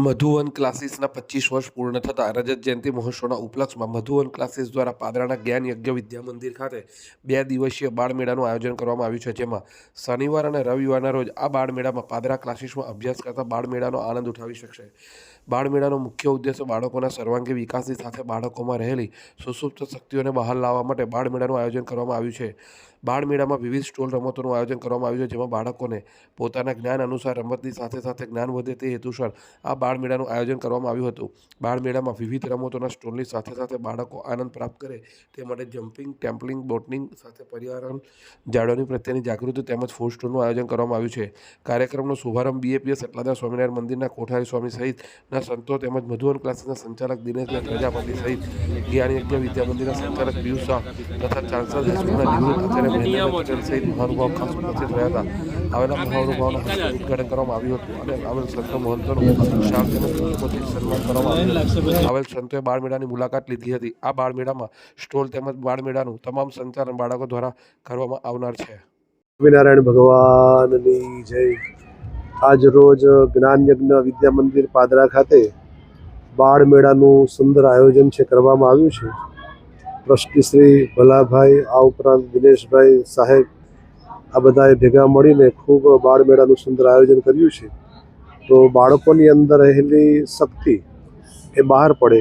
મધુવન ક્લાસીસના પચીસ વર્ષ પૂર્ણ થતાં રજત જયંતિ મહોત્સવના ઉપલક્ષમાં મધુવન ક્લાસીસ દ્વારા પાદરાના જ્ઞાન યજ્ઞ વિદ્યા મંદિર ખાતે બે દિવસીય બાળમેળાનું આયોજન કરવામાં આવ્યું છે, જેમાં શનિવાર અને રવિવારના રોજ આ બાળમેળામાં પાદરા ક્લાસીસમાં અભ્યાસ કરતા બાળમેળાનો આનંદ ઉઠાવી શકશે. બાળમેળાનો મુખ્ય ઉદ્દેશ બાળકોના સર્વાંગી વિકાસની સાથે બાળકોમાં રહેલી સુસુપ્ત શક્તિઓને બહાર લાવવા માટે બાળમેળાનું આયોજન કરવામાં આવ્યું છે. બાળમેળામાં વિવિધ સ્ટોલ રમતોનું આયોજન કરવામાં આવ્યું છે, જેમાં બાળકોને પોતાના જ્ઞાન અનુસાર રમતની સાથે સાથે જ્ઞાન વધે તે હેતુસર આ બાળમેળાનું આયોજન કરવામાં આવ્યું હતું. બાળમેળામાં વિવિધ રમતોના સ્ટોલની સાથે સાથે બાળકો આનંદ પ્રાપ્ત કરે તે માટે જમ્પિંગ, ટેમ્પલિંગ બોટનિંગ સાથે પર્યાવરણ જાળવણી પ્રત્યેની જાગૃતિ તેમજ ફૂડ સ્ટોલનું આયોજન કરવામાં આવ્યું છે. કાર્યક્રમનો શુભારંભ બીએપીએસ એટલાદા સ્વામિનારાયણ મંદિરના કોઠારી સ્વામી સહિતના સંતો તેમજ મધુવન ક્લાસીસના સંચાલક દિનેશભાઈ પ્રજાપતિ સહિત જ્ઞાન યજ્ઞ વિદ્યા મંદિરના સંચાલક પિયુષ શાહ તથા ચાન્સલર નિવૃત્ત આચાર્ય મહેન્દ્ર પટેલ સહિત મહાનુભાવ ખાસ ઉપસ્થિત રહ્યા હતા. આવેલા મહાનુભાવનું હસ્તે ઉદઘાટન કરવામાં આવ્યું હતું અને આવેલ સંતો મહંતોનું શાલ સન્માન કરવામાં આવ્યું આવેલ સંતોએ બાળમેળાની મુલાકાત લીધી હતી. આ બાળમેળામાં સ્ટોલ તેમજ બાળમેળાનું તમામ સંચાલન બાળકો દ્વારા કરવામાં આવનાર છે. સ્વામિનારાયણ ભગવાનની જય. આજ રોજ જ્ઞાન યજ્ઞ વિદ્યા મંદિર પાદરા ખાતે બાળ મેળાનું સુંદર આયોજન છે કરવામાં આવ્યું છે. ટ્રસ્ટી શ્રી ભલાભાઈ, આ ઉપરાંત દિનેશભાઈ સાહેબ, આ બધાએ ભેગા મળીને ખૂબ બાળ મેળાનું સુંદર આયોજન કર્યું છે. તો બાળકોની અંદર રહેલી શક્તિ એ બહાર પડે.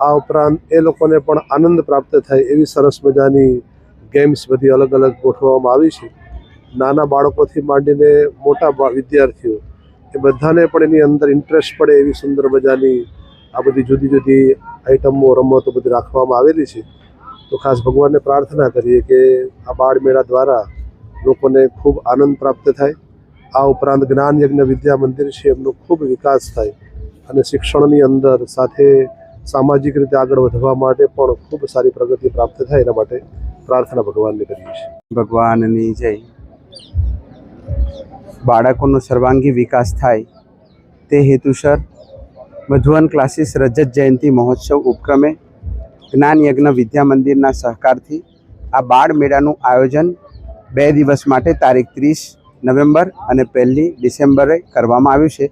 આ ઉપરાંત એ લોકોને પણ આનંદ પ્રાપ્ત થાય એવી સરસ મજાની ગેમ્સ બધી અલગ અલગ ગોઠવવામાં આવી છે. નાના બાળકોથી માંડીને મોટા વિદ્યાર્થીઓ, એ બધાને પણ એની અંદર ઇન્ટરેસ્ટ પડે એવી સુંદર મજાની આ બધી જુદી જુદી આઇટમો રમતો બધી રાખવામાં આવેલી છે. તો ખાસ ભગવાનને પ્રાર્થના કરીએ કે આ બાળ મેળા દ્વારા લોકોને ખૂબ આનંદ પ્રાપ્ત થાય. આ ઉપરાંત જ્ઞાન યજ્ઞ વિદ્યા મંદિર છે, એમનો ખૂબ વિકાસ થાય અને શિક્ષણની અંદર સાથે સામાજિક રીતે આગળ વધવા માટે પણ ખૂબ સારી પ્રગતિ પ્રાપ્ત થાય એના માટે પ્રાર્થના ભગવાનને કરીએ છીએ. ભગવાનની જય. બાળકોનો સર્વાંગી વિકાસ થાય તે હેતુસર મધુવન ક્લાસીસ રજત જયંતિ મહોત્સવ ઉપક્રમે જ્ઞાન યજ્ઞ વિદ્યા મંદિરના સહકારથી આ બાળ મેળાનું આયોજન બે દિવસ માટે તારીખ ત્રીસ નવેમ્બર અને પહેલી ડિસેમ્બરે કરવામાં આવ્યું છે.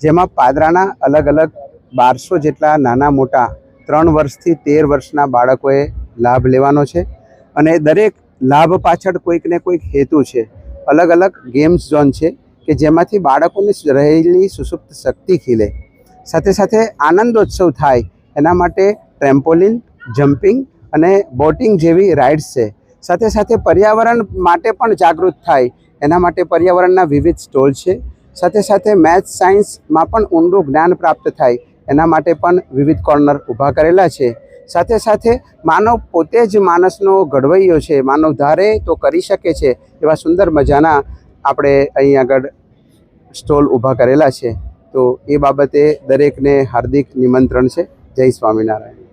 જેમાં પાદરાના અલગ અલગ બારસો જેટલા નાના મોટા ત્રણ વર્ષથી તેર વર્ષના બાળકોએ લાભ લેવાનો છે અને દરેક લાભ પાછળ કોઈક ને કોઈક હેતુ છે. અલગ અલગ ગેમ્સ ઝોન છે કે જેમાંથી બાળકોની રહેલી સુસુપ્ત શક્તિ ખીલે. સાથે સાથે આનંદોત્સવ થાય એના માટે ટ્રેમ્પોલિન જમ્પિંગ અને બોટિંગ જેવી રાઇડ્સ છે. સાથે સાથે પર્યાવરણ માટે પણ જાગૃત થાય. એના માટે પર્યાવરણના વિવિધ સ્ટોલ છે. સાથે સાથે મેથ્સ સાયન્સમાં પણ ઊંડું જ્ઞાન પ્રાપ્ત થાય. એના માટે પણ વિવિધ કોર્નર ઊભા કરેલા છે. સાથે સાથે માનવ પોતે જ માણસનો ઘડવૈયો છે. માનવ ધારે તો કરી શકે છે. એવા સુંદર મજાના આપણે અહીં આગળ સ્ટોલ ઊભા કરેલા છે. તો એ બાબતે દરેકને હાર્દિક નિમંત્રણ છે. જય સ્વામિનારાયણ.